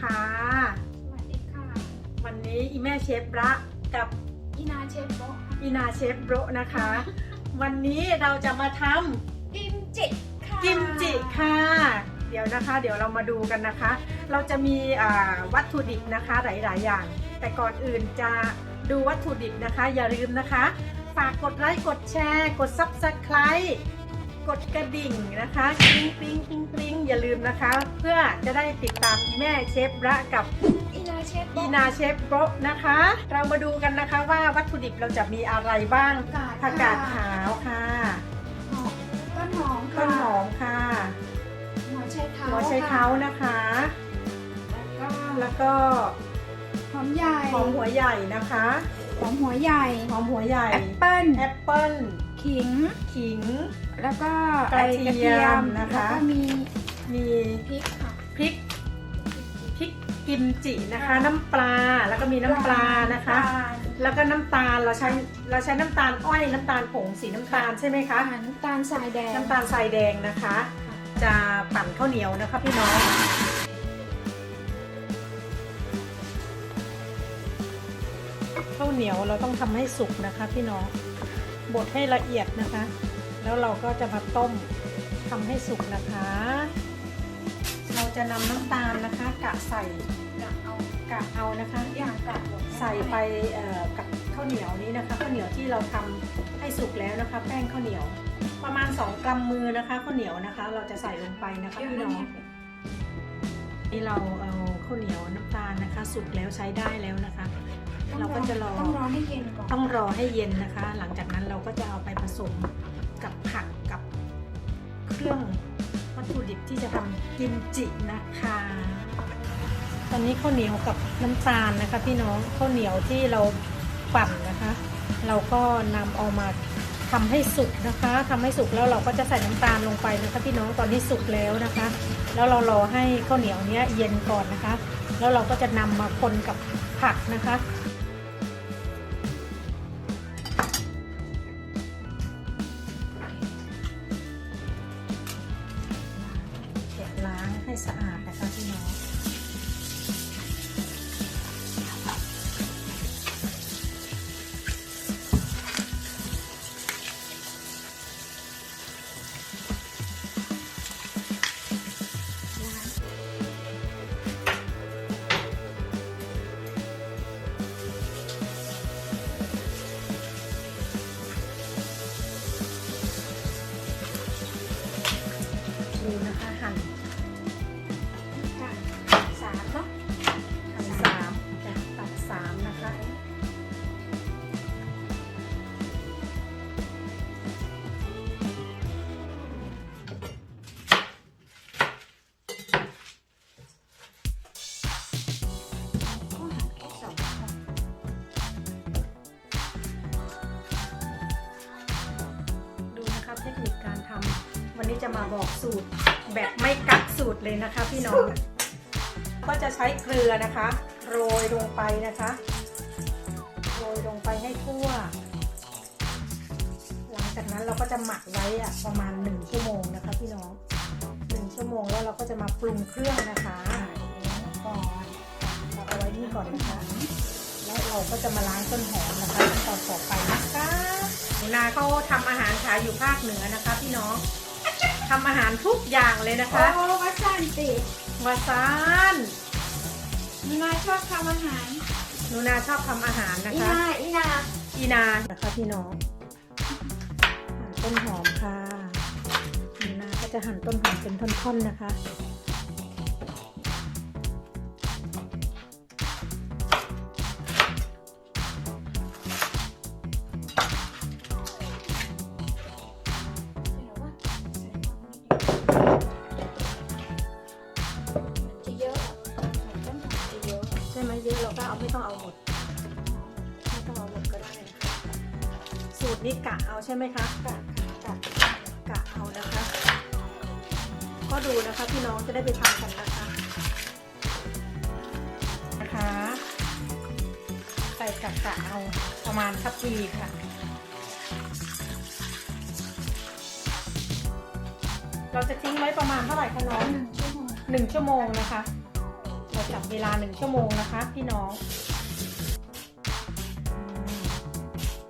ค่ะ สวัสดีค่ะ วันนี้อีแม่เชฟระกับอีนาเชฟโบะอีนาเชฟโรนะคะ วันนี้เราจะมาทกิมจิค่ะำกิมจิค่ะ เดี๋ยวนะคะ เดี๋ยวเรามาดูกันนะคะ เราจะมีอ่าวัตถุดิบนะคะหลาย ๆ อย่าง แต่ก่อนอื่นจะดูวัตถุดิบนะคะ อย่าลืมนะคะ ฝากกดไลค์กดแชร์ กด Subscribe กดกระดิ่งนะคะกริ๊งกริ๊งกริ๊งกริ๊งอย่าลืมนะคะ เพื่อจะได้ติดตามอีแม่เชฟระกับอีนาเชฟอีโบะนาเชฟโปะนะคะ เรามาดูกันนะคะว่าวัตถุดิบเราจะมีอะไรบ้างผัผักกาดค่ะขาวค่ะหอมต้นหอมต้ค่ะนหอมค่ะหัวไชเท้าหัวไชเท้านะคะแล้วก็แล้วก็หอมใหญ่หอมหัวใหญ่นะคะหอมหัวใหญ่หอมหัวใหญ่แอปเปิ้ลแอปเปิ้ลขิงขิง แล้วก็กระเทียมไอ้นะคะ แล้วก็มีมีพริกค่ะ พริกพริกกิมจินะคะน้ำปลาแล้วก็มีน้ำปลานะคะ แล้วก็น้ำตาลเราใช้เราใช้น้ำตาลอ้อยน้ำตาลผงสีน้ำตาลใช่ไหมคะ อาหารน้ำตาลทรายแดงน้ำตาลทรายแดงนะคะ จะปั่นข้าวเหนียวนะคะพี่น้อง ข้าวเหนียวเราต้องทำให้สุกนะคะพี่น้องบดให้ละเอียดนะคะ แล้วเราก็จะมาต้มทำให้สุกนะคะ เราจะนำน้ำตาลนะคะ กะใส่อยากเอากะเอานะคะอย่างกลับหมดใส่ไปเอ่อกับข้าวเหนียวนี้นะคะข้าวเหนียวที่เราทำให้สุกแล้วนะคะ แป้งข้าวเหนียว ประมาณ 2 กรัมมือนะคะข้าวเหนียวนะคะ เราจะใส่ลงไปนะคะเดี๋ยวพี่น้องนี้นี่เราเอาข้าวเหนียวน้ำตาลนะคะ สุกแล้วใช้ได้แล้วนะคะ เราก็จะรอต้องรอให้เย็นก่อนต้องรอให้เย็นนะคะ หลังจากนั้นเราก็จะเอาไปผสม กับผักกับเครื่องวัตถุดิบที่จะทำกิมจินะคะ ตอนนี้ข้าวเหนียวกับน้ำตาลนะคะพี่น้องข้าวเหนียวที่เราปั่นนะคะ เราก็นำเอามาทำให้สุกนะคะ ทำให้สุกแล้วเราก็จะใส่น้ำตาลลงไปนะคะพี่น้องตอนนี้สุกแล้วนะคะ แล้วเรารอให้ข้าวเหนียวเนี้ยเย็นก่อนนะคะ แล้วเราก็จะนำมาคนกับผักนะคะ นี้จะมาบอกสูตรแบบไม่กักสูตรเลยนะคะ พี่น้อง ก็จะใช้เกลือนะคะ โรยลงไปนะคะ โรยลงไปให้ทั่ว หลังจากนั้นเราก็จะหมักไว้อะประมาณ1ชั่วโมงนะคะ พี่น้อง1ชั่วโมงแล้วเราก็จะมาปรุงเครื่องนะคะก่อนเราเอาไว้นี่ก่อนนะคะ แล้วเราก็จะมาล้างต้นหอมนะคะขั้นตอนต่อไปนะคะหนูนาเขาทำอาหารขายอยู่ภาคเหนือนะคะ พี่น้อง ทำอาหารทุกอย่างเลยนะโอ้คะวัดสันติวาซานมีนาชอบทำอาหารหนูนาชอบทำอาหารนะอีคะ นาอีนาอีนานะคะพี่น้องหั่นต้นหอมค่ะหนูนาก็จะหั่นต้นหอมเป็นท่อนๆนะคะจะ เยอะเราก็เอาไม่ต้องเอาหมดไม่ต้องเอาหมดก็ได้นะคะสูตรนี้กะเอาใช่ไหมคะกะกะกะเอานะคะ ก็ดูนะคะพี่น้องจะได้ไปทำกันนะคะนะคะใส่กะกะเอาประมาณทัพพีค่ะเราจะทิ้งไว้ประมาณเท่าไหร่คะน้องหนึ่งชั่วโมงนะคะ กับเวลาหนึ่งชั่วโมงนะคะ พี่น้องอืม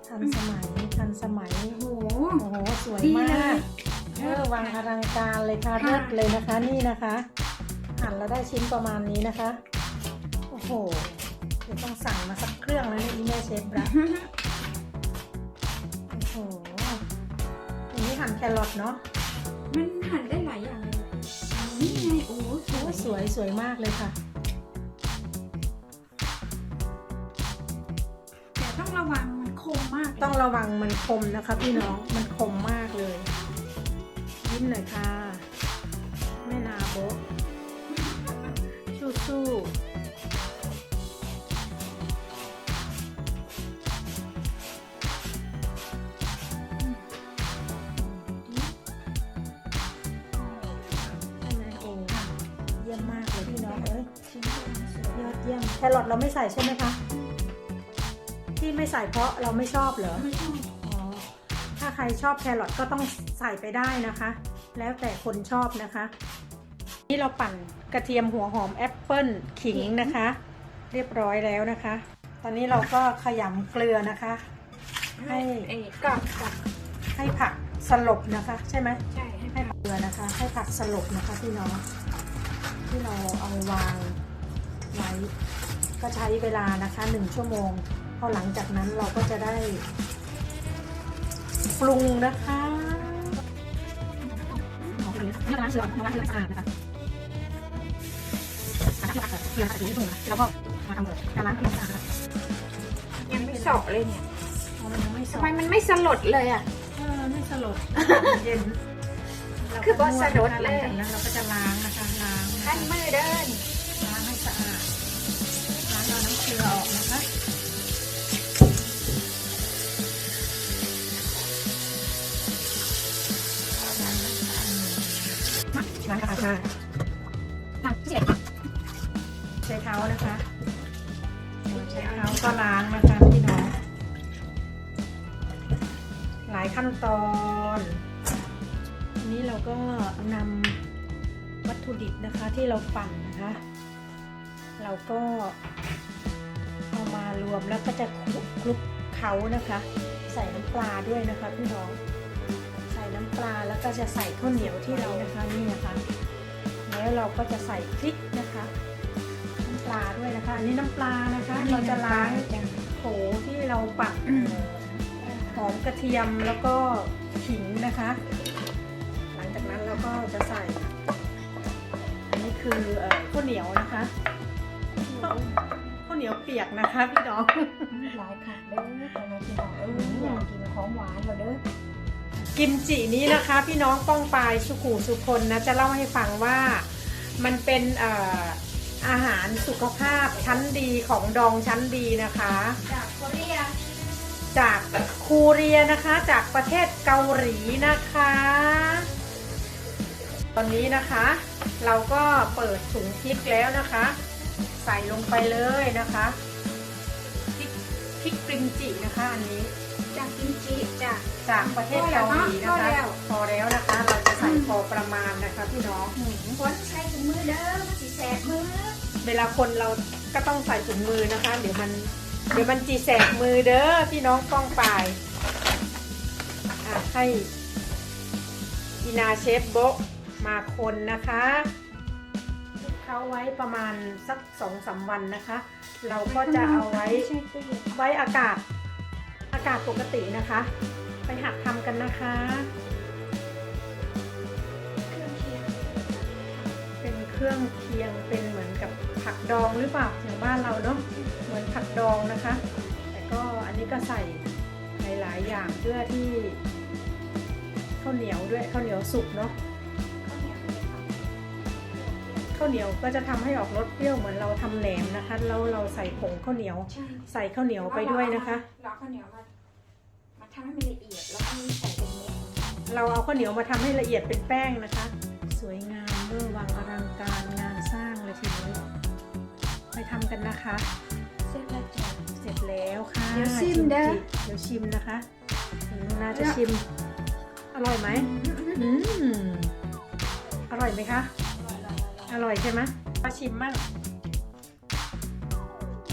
ทันสมัยทันสมัย โอ้โห โอ้โห สวยดีมาเลยกเออวางอลังการเลยค่ะค่ะ เลิศเลยนะคะนี่นะคะหั่นแล้วได้ชิ้นประมาณนี้นะคะ โอ้โหเดี๋ยวต้องสั่งมาสักเครื่องแล้วเนี่ยอีแม่เชฟละโอ้โหอันนี้หั่นแครอทเนาะมันหั่นได้หลายอย่างเลยนี่ไง โอ้โหสโอ้วยสวยสวยมากเลยค่ะ ต้องระวังมันคมนะคะพี่น้องมันคมมากเลย ยิ้มหน่อยค่ะ แม่นาโบสู้สู้ใช่ไมโอ้เยี่ยมมากเลยพี่น้องเอ้ยยอดเยี่ยมแครอทเราไม่ใส่ใช่ไหมคะ ที่ไม่ใส่เพราะเราไม่ชอบเหรอไม่ชอบอ๋อถ้าใครชอบแครอทก็ต้องใส่ไปได้นะคะ แล้วแต่คนชอบนะคะ นี่เราปั่นกระเทียมหัวหอมแอปเปิ้ลขิงนะคะ เรียบร้อยแล้วนะคะ ตอนนี้เราก็ขยำเกลือนะคะ ให้เอ้ยกับกับให้ผักสลบนะคะ ใช่ไหมใช่ให้ให้ผักเกลือนะคะ ให้ผักสลบนะคะพี่น้องที่เราเอาวางไว้ก็ใช้เวลานะคะหนึ่งชั่วโมง พอหลังจากนั้นเราก็จะได้ปรุงนะคะนี่ล้างเสือล้างเสือสะอาดนะคะเกลือถูถูแล้วก็มาทำเลยการล้างเกลือสะอาดยังไม่เสาะเลยเนี่ยอ๋อมันยังไม่สทำดไมมันไม่สลดเลยอะ เออไม่สลดเย็นคือบ่สลดเลยหลังจากนั้นเราก็จะล้างนะคะล้างขั้นมือเดิน ล้างกระทะใช้เท้านะคะ ใช้เท้าก็ล้างนะคะพี่น้อง หลายขั้นตอนอันนี้เราก็นำวัตถุดิบนะคะที่เราปั่นนะคะ เราก็เอามารวมแล้วก็จะคลุกคลุกเขานะคะ ใส่น้ำปลาด้วยนะคะพี่น้อง ปลาแล้วก็จะใส่ข้าวเหนียวที่เรานะคะนี่นะคะ แล้วเราก็จะใส่พริกนะคะน้ำปลาด้วยนะคะอันนี้น้ำปลานะคะ เราจะล้างโถที่เราปั่นหอมกระเทียมแล้วก็ขิงนะคะ หลังจากนั้นเราก็จะใส่ อันนี้คือเอ่อข้าวเหนียวนะคะข้าวเหนียวเปียกนะคะพี่น้องหลายค่ะเด้อตอนนี้พี่น้องเอออยากกินของหวานเหรอเด้อ กิมจินี้นะคะ พี่น้องป้องปายสุขูสุคนนะจะเล่าให้ฟังว่ามันเป็นเอ่ออาหารสุขภาพชั้นดีของดองชั้นดีนะคะ จากโคเรียจากคูเรียนะคะ จากประเทศเกาหลีนะคะ ตอนนี้นะคะ เราก็เปิดถุงพริกแล้วนะคะ ใส่ลงไปเลยนะคะพริกพริกกริมจินะคะอันนี้ จากกิมจิจากจากประเทศเกาหลีนะพอแล้คะ ว พอแล้วนะคะ เราจะใส่พอประมาณนะคะพี่น้อง คนใช้ถุงมือเด้อมันสิแสบมือเวลาคนเราก็ต้องใส่ถุงมือนะคะ เดี๋ยวมันเดี๋ยวมันจีแสบมือเด้อพี่น้องป้องปายอะให้อีนาเชฟโบะมาคนนะคะคลุกเขาไว้ประมาณสักสองสามวันนะคะ เราก็จะเอาไว้ม่ใช่ตู้เย็นไว้อากาศอากาศปกตินะคะ ไปหัดทำกันนะคะเป็นเครื่องเคียงเป็นเหมือนกับผักดองหรือเปล่าอย่างบ้านเราเนาะเหมือนผักดองนะคะ แต่ก็อันนี้ก็ใส่หลายๆอย่างเพื่อที่ข้าวเหนียวด้วยข้าวเหนียวสุกเนาะ ข้าวเหนียวก็จะทำให้ออกรสเปรี้ยวเหมือนเราทำแหนมนะคะแล้วเราใส่ผงข้าวเหนียวใช่ใส่ข้าวเหนียวไปด้วยนะคะ เราข้าวเหนียวมามาทำให้มันละเอียดแล้วก็ใส่เป็นเม็ดเราเอาข้าวเหนียวมาทำให้ละเอียดเป็นแป้งนะคะ สวยงามเวอร์วังอลังการงานสร้างเลยทีนี้ไปทำกันนะคะ เสร็จแล้วจ้ะเสร็จแล้วค่ะเดี๋ยวชิมเด้อเดี๋ยวชิมนะคะอืมน่าจะชิม อร่อยไหมอืมอร่อยไหมคะ อร่อยใช่ไหมมาชิมมั่ง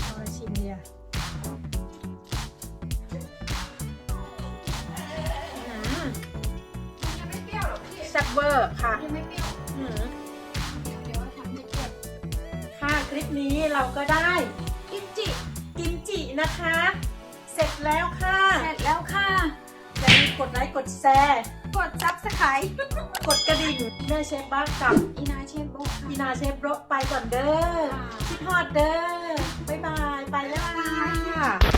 เอาอะชิมเดียวอกแซ่บเวอร์ค่ะค่ะคลิปนี้เราก็ได้กิมจิกิมจินะคะ เสร็จแล้วค่ะ เสร็จแล้วค่ะ กดไลค์ กดแชร์ กดซับสไครต์กดกระดิ่งเนื้เชฟบ้านกับอีนาเชฟโบะค่อีนาเชฟโบไปก่อนเด้อที่ทอดเด้อบ๊ายบาย ไปแล้วค่ะ